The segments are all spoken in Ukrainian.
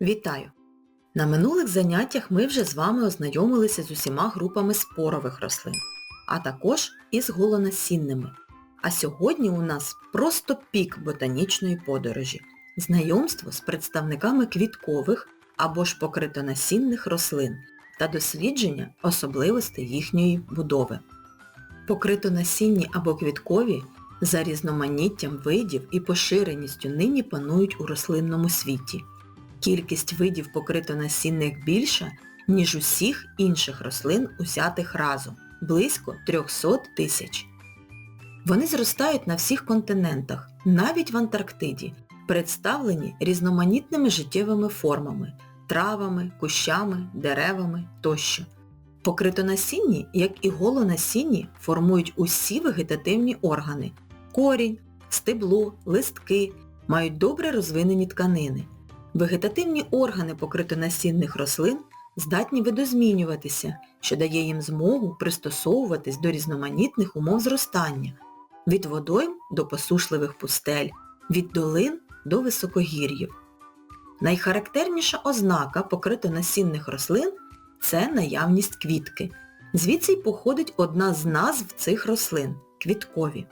Вітаю! На минулих заняттях ми вже з вами ознайомилися з усіма групами спорових рослин, а також із голонасінними. А сьогодні у нас просто пік ботанічної подорожі. Знайомство з представниками квіткових або ж покритонасінних рослин та дослідження особливостей їхньої будови. Покритонасінні або квіткові за різноманіттям видів і поширеністю нині панують у рослинному світі. Кількість видів покритонасінних більша, ніж усіх інших рослин узятих разом – близько 300 тисяч. Вони зростають на всіх континентах, навіть в Антарктиді, представлені різноманітними життєвими формами – травами, кущами, деревами тощо. Покритонасінні, як і голонасінні, формують усі вегетативні органи – корінь, стебло, листки, мають добре розвинені тканини. Вегетативні органи покритонасінних рослин здатні видозмінюватися, що дає їм змогу пристосовуватись до різноманітних умов зростання – від водойм до посушливих пустель, від долин до високогір'їв. Найхарактерніша ознака покритонасінних рослин – це наявність квітки. Звідси й походить одна з назв цих рослин – квіткові.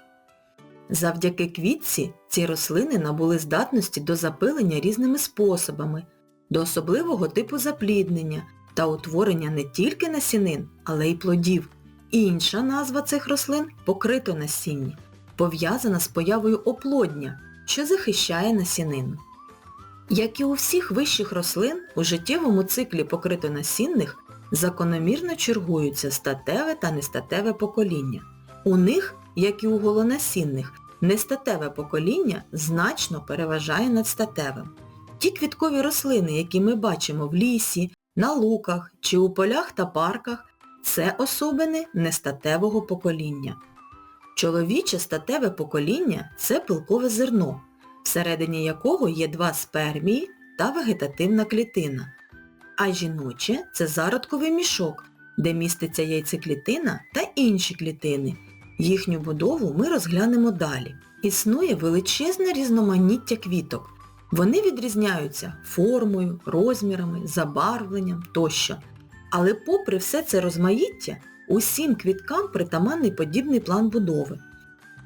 Завдяки квітці ці рослини набули здатності до запилення різними способами, до особливого типу запліднення та утворення не тільки насінин, але й плодів. Інша назва цих рослин – покритонасінні, пов'язана з появою оплодня, що захищає насінину. Як і у всіх вищих рослин, у життєвому циклі покритонасінних закономірно чергуються статеве та нестатеве покоління. У них, як і у голонасінних, нестатеве покоління значно переважає над статевим. Ті квіткові рослини, які ми бачимо в лісі, на луках чи у полях та парках, це особини нестатевого покоління. Чоловіче статеве покоління – це пилкове зерно, всередині якого є два спермії та вегетативна клітина. А жіноче – це зародковий мішок, де міститься яйцеклітина та інші клітини. Їхню будову ми розглянемо далі. Існує величезне різноманіття квіток. Вони відрізняються формою, розмірами, забарвленням тощо. Але попри все це розмаїття, усім квіткам притаманний подібний план будови.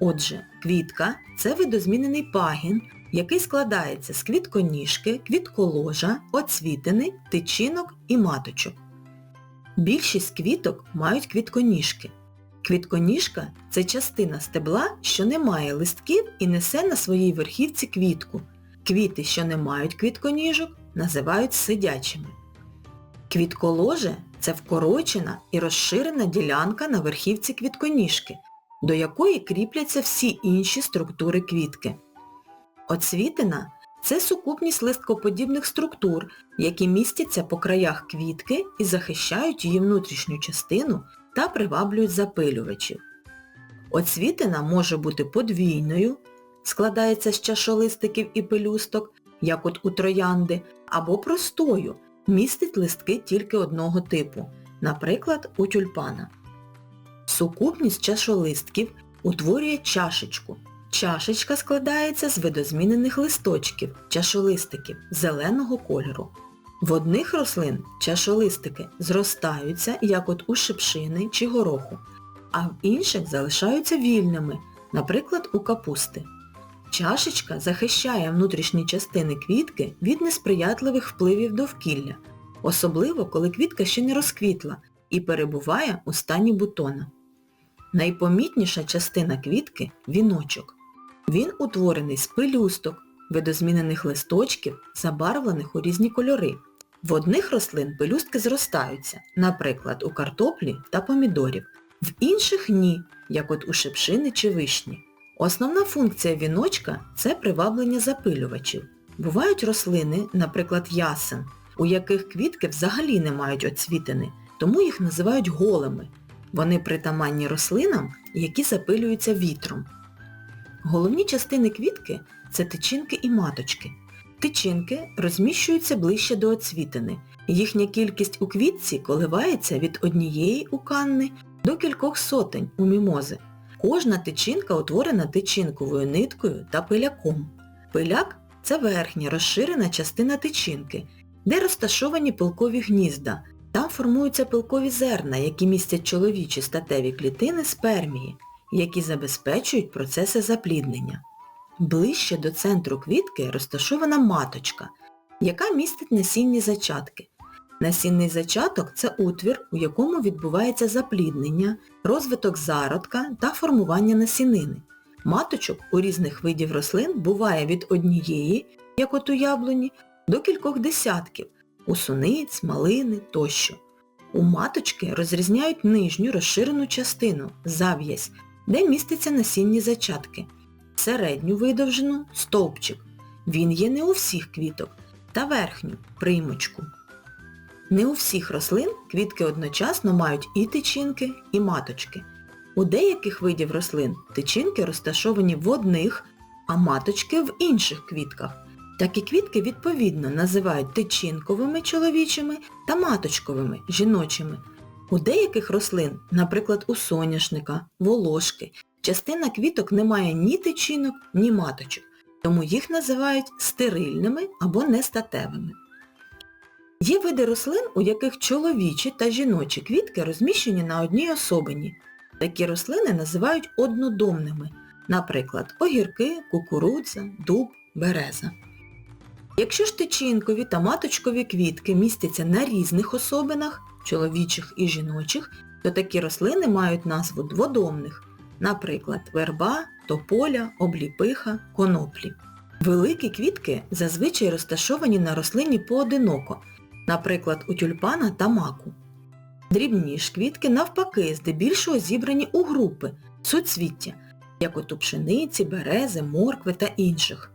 Отже, квітка – це видозмінений пагін, який складається з квітконіжки, квітколожа, оцвітини, тичинок і маточок. Більшість квіток мають квітконіжки. Квітконіжка – це частина стебла, що не має листків і несе на своїй верхівці квітку. Квіти, що не мають квітконіжок, називають сидячими. Квітколоже – це вкорочена і розширена ділянка на верхівці квітконіжки, до якої кріпляться всі інші структури квітки. Оцвітина – це сукупність листкоподібних структур, які містяться по краях квітки і захищають її внутрішню частину та приваблюють запилювачів. Оцвітина може бути подвійною, складається з чашолистиків і пелюсток, як от у троянди, або простою, містить листки тільки одного типу, наприклад, у тюльпана. Сукупність чашолистків утворює чашечку. Чашечка складається з видозмінених листочків, чашолистиків зеленого кольору. В одних рослин чашолистики зростаються, як от у шипшини чи гороху, а в інших залишаються вільними, наприклад, у капусти. Чашечка захищає внутрішні частини квітки від несприятливих впливів довкілля, особливо коли квітка ще не розквітла і перебуває у стані бутона. Найпомітніша частина квітки – віночок. Він утворений з пелюсток, видозмінених листочків, забарвлених у різні кольори. В одних рослин пелюстки зростаються, наприклад, у картоплі та помідорів, в інших ні, як от у шипшини чи вишні. Основна функція віночка – це приваблення запилювачів. Бувають рослини, наприклад, ясен, у яких квітки взагалі не мають оцвітини, тому їх називають голими. Вони притаманні рослинам, які запилюються вітром. Головні частини квітки – це тичинки і маточки. Тичинки розміщуються ближче до оцвітини. Їхня кількість у квітці коливається від однієї уканни до кількох сотень у мімози. Кожна тичинка утворена тичинковою ниткою та пиляком. Пиляк – це верхня розширена частина тичинки, де розташовані пилкові гнізда. Там формуються пилкові зерна, які містять чоловічі статеві клітини спермії, які забезпечують процеси запліднення. Ближче до центру квітки розташована маточка, яка містить насінні зачатки. Насінний зачаток – це утвір, у якому відбувається запліднення, розвиток зародка та формування насінини. Маточок у різних видів рослин буває від однієї, як от у яблуні, до кількох десятків – у суниць, малини тощо. У маточки розрізняють нижню розширену частину – зав'язь, де містяться насінні зачатки, середню видовжину – стовпчик. Він є не у всіх квіток, та верхню – приймочку. Не у всіх рослин квітки одночасно мають і тичинки, і маточки. У деяких видів рослин тичинки розташовані в одних, а маточки в інших квітках. Такі квітки відповідно називають тичинковими чоловічими та маточковими жіночими. У деяких рослин, наприклад у соняшника, волошки, частина квіток не має ні тичинок, ні маточок, тому їх називають стерильними або нестатевими. Є види рослин, у яких чоловічі та жіночі квітки розміщені на одній особині. Такі рослини називають однодомними, наприклад, огірки, кукурудза, дуб, береза. Якщо ж тичинкові та маточкові квітки містяться на різних особинах, чоловічих і жіночих, то такі рослини мають назву дводомних, наприклад, верба, тополя, обліпиха, коноплі. Великі квітки зазвичай розташовані на рослині поодиноко, наприклад, у тюльпана та маку. Дрібні ж квітки навпаки здебільшого зібрані у групи, суцвіття, як от у пшениці, берези, моркви та інших.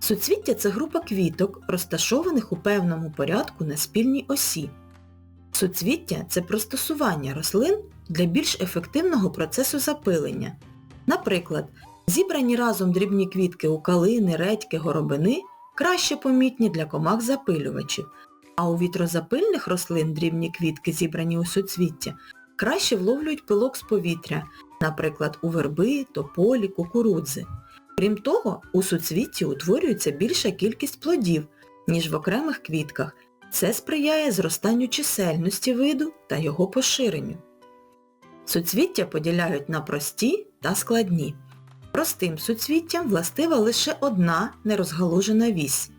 Суцвіття це група квіток, розташованих у певному порядку на спільній осі. Суцвіття це пристосування рослин для більш ефективного процесу запилення. Наприклад, зібрані разом дрібні квітки у калини, редьки, горобини краще помітні для комах-запилювачів, а у вітрозапильних рослин дрібні квітки, зібрані у суцвіття, краще вловлюють пилок з повітря, наприклад, у верби, тополі, кукурудзи. Крім того, у суцвітті утворюється більша кількість плодів, ніж в окремих квітках. Це сприяє зростанню чисельності виду та його поширенню. Суцвіття поділяють на прості та складні. Простим суцвіттям властива лише одна нерозгалужена вісь.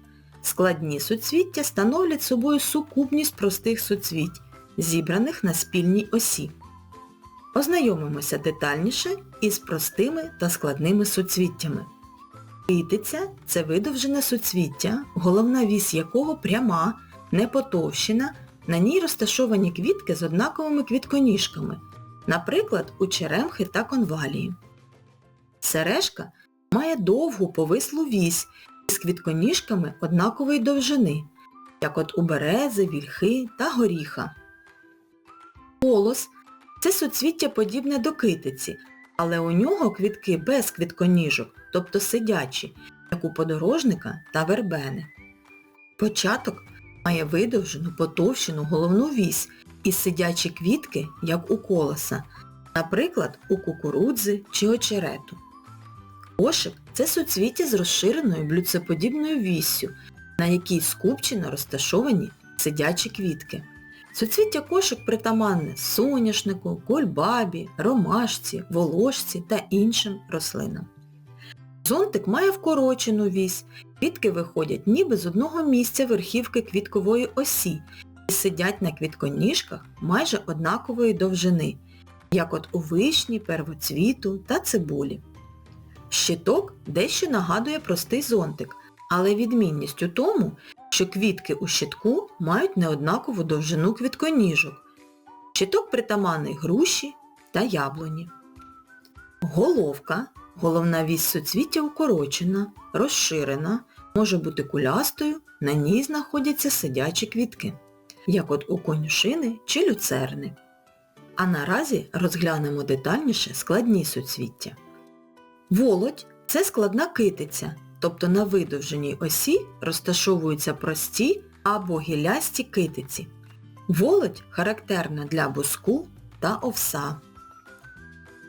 Складні суцвіття становлять собою сукупність простих суцвіть, зібраних на спільній осі. Ознайомимося детальніше із простими та складними суцвіттями. Китиця – це видовжене суцвіття, головна вісь якого пряма, не потовщена, на ній розташовані квітки з однаковими квітконіжками, наприклад, у черемхи та конвалії. Сережка має довгу повислу вісь з квітконіжками однакової довжини, як от у берези, вільхи та горіха. Колос – це суцвіття подібне до китиці, але у нього квітки без квітконіжок, тобто сидячі, як у подорожника та вербени. Початок має видовжену, потовщену головну вісь і сидячі квітки, як у колоса, наприклад, у кукурудзи чи очерету. Кошик – це суцвіття з розширеною блюдцеподібною віссю, на якій скупчено розташовані сидячі квітки. Суцвіття кошик притаманне соняшнику, кульбабі, ромашці, волошці та іншим рослинам. Зонтик має вкорочену вісь, квітки виходять ніби з одного місця верхівки квіткової осі сидять на квітконіжках майже однакової довжини, як от у вишні, первоцвіту та цибулі. Щиток дещо нагадує простий зонтик, але відмінність у тому, що квітки у щитку мають неоднакову довжину квітконіжок. Щиток притаманний груші та яблуні. Головка, головна вісь суцвіття укорочена, розширена, може бути кулястою, на ній знаходяться сидячі квітки, як от у конюшини чи люцерни. А наразі розглянемо детальніше складні суцвіття. Володь – це складна китиця, тобто на видовженій осі розташовуються прості або гілясті китиці. Володь характерна для буску та овса.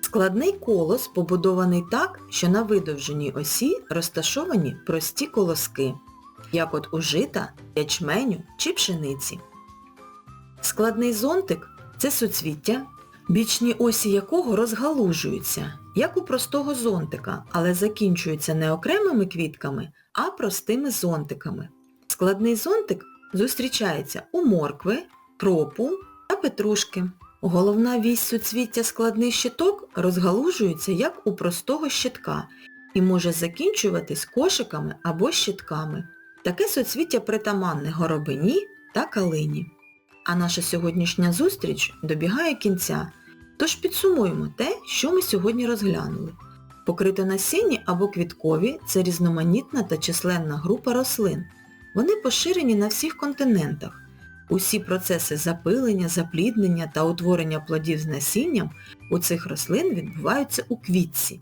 Складний колос побудований так, що на видовженій осі розташовані прості колоски. як от у жита, ячменю чи пшениці. Складний зонтик – це суцвіття, бічні осі якого розгалужуються, як у простого зонтика, але закінчуються не окремими квітками, а простими зонтиками. Складний зонтик зустрічається у моркви, кропу та петрушки. Головна вісь суцвіття складний щиток розгалужується як у простого щитка і може закінчуватись кошиками або щитками. Таке суцвіття притаманне горобині та калині. А наша сьогоднішня зустріч добігає кінця. Тож підсумуємо те, що ми сьогодні розглянули. Покритонасінні або квіткові – це різноманітна та численна група рослин. Вони поширені на всіх континентах. Усі процеси запилення, запліднення та утворення плодів з насінням у цих рослин відбуваються у квітці.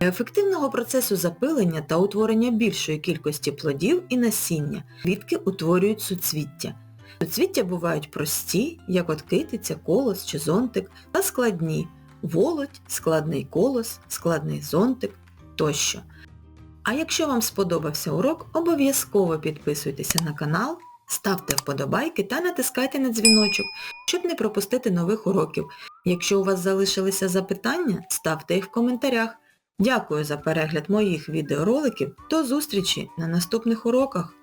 Для ефективного процесу запилення та утворення більшої кількості плодів і насіння квітки утворюють суцвіття. Суцвіття бувають прості, як от китиця, колос чи зонтик, та складні – волоть, складний колос, складний зонтик тощо. А якщо вам сподобався урок, обов'язково підписуйтеся на канал, ставте вподобайки та натискайте на дзвіночок, щоб не пропустити нових уроків. Якщо у вас залишилися запитання, ставте їх в коментарях. Дякую за перегляд моїх відеороликів. До зустрічі на наступних уроках!